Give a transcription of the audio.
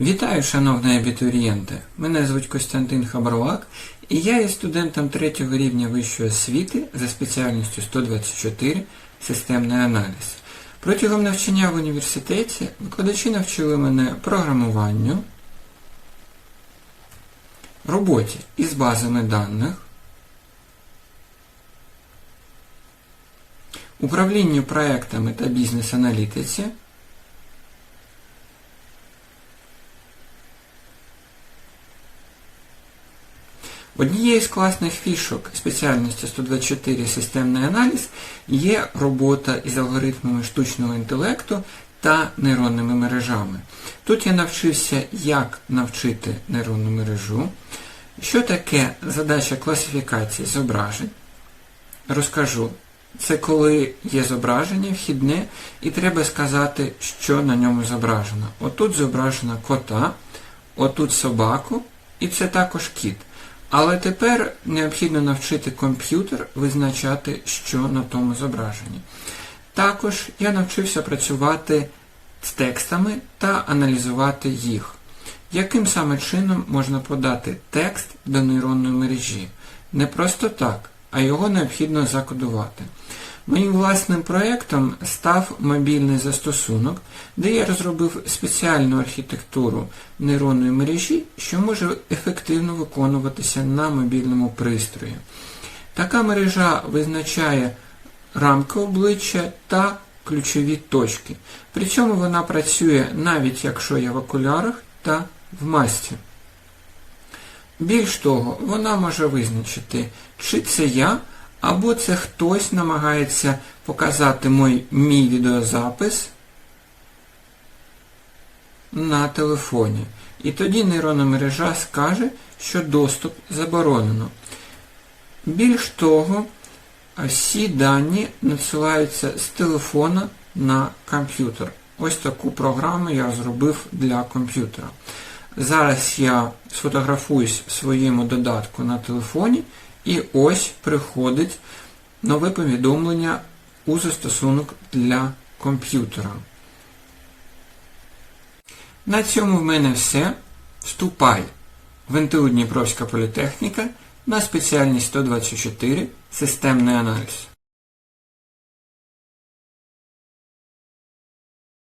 Вітаю, шановні абітурієнти! Мене звуть Костянтин Хабарлак, і я є студентом третього рівня вищої освіти за спеціальністю 124 Системний аналіз. Протягом навчання в університеті викладачі навчили мене програмуванню, роботі із базами даних, управлінню проектами та бізнес-аналітиці, Однією з класних фішок спеціальності 124 системний аналіз є робота із алгоритмами штучного інтелекту та нейронними мережами. Тут я навчився, як навчити нейронну мережу, що таке задача класифікації зображень. Розкажу. Це коли є зображення вхідне, і треба сказати, що на ньому зображено. Отут зображено кота, отут собаку, і це також кіт. Але тепер необхідно навчити комп'ютер визначати, що на тому зображенні. Також я навчився працювати з текстами та аналізувати їх. Яким саме чином можна подати текст до нейронної мережі? Не просто так, а його необхідно закодувати. Моїм власним проєктом став мобільний застосунок, де я розробив спеціальну архітектуру нейронної мережі, що може ефективно виконуватися на мобільному пристрої. Така мережа визначає рамки обличчя та ключові точки. При цьому вона працює навіть якщо я в окулярах та в масці. Більш того, вона може визначити, чи це я, або це хтось намагається показати мій, мій відеозапис на телефоні. І тоді нейронна мережа скаже, що доступ заборонено. Більш того, всі дані надсилаються з телефона на комп'ютер. Ось таку програму я зробив для комп'ютера. Зараз я сфотографуюсь в своєму додатку на телефоні, і ось приходить нове повідомлення у застосунок для комп'ютера. На цьому в мене все. Вступай в НТУ Дніпровська політехніка на спеціальність 124 Системний аналіз.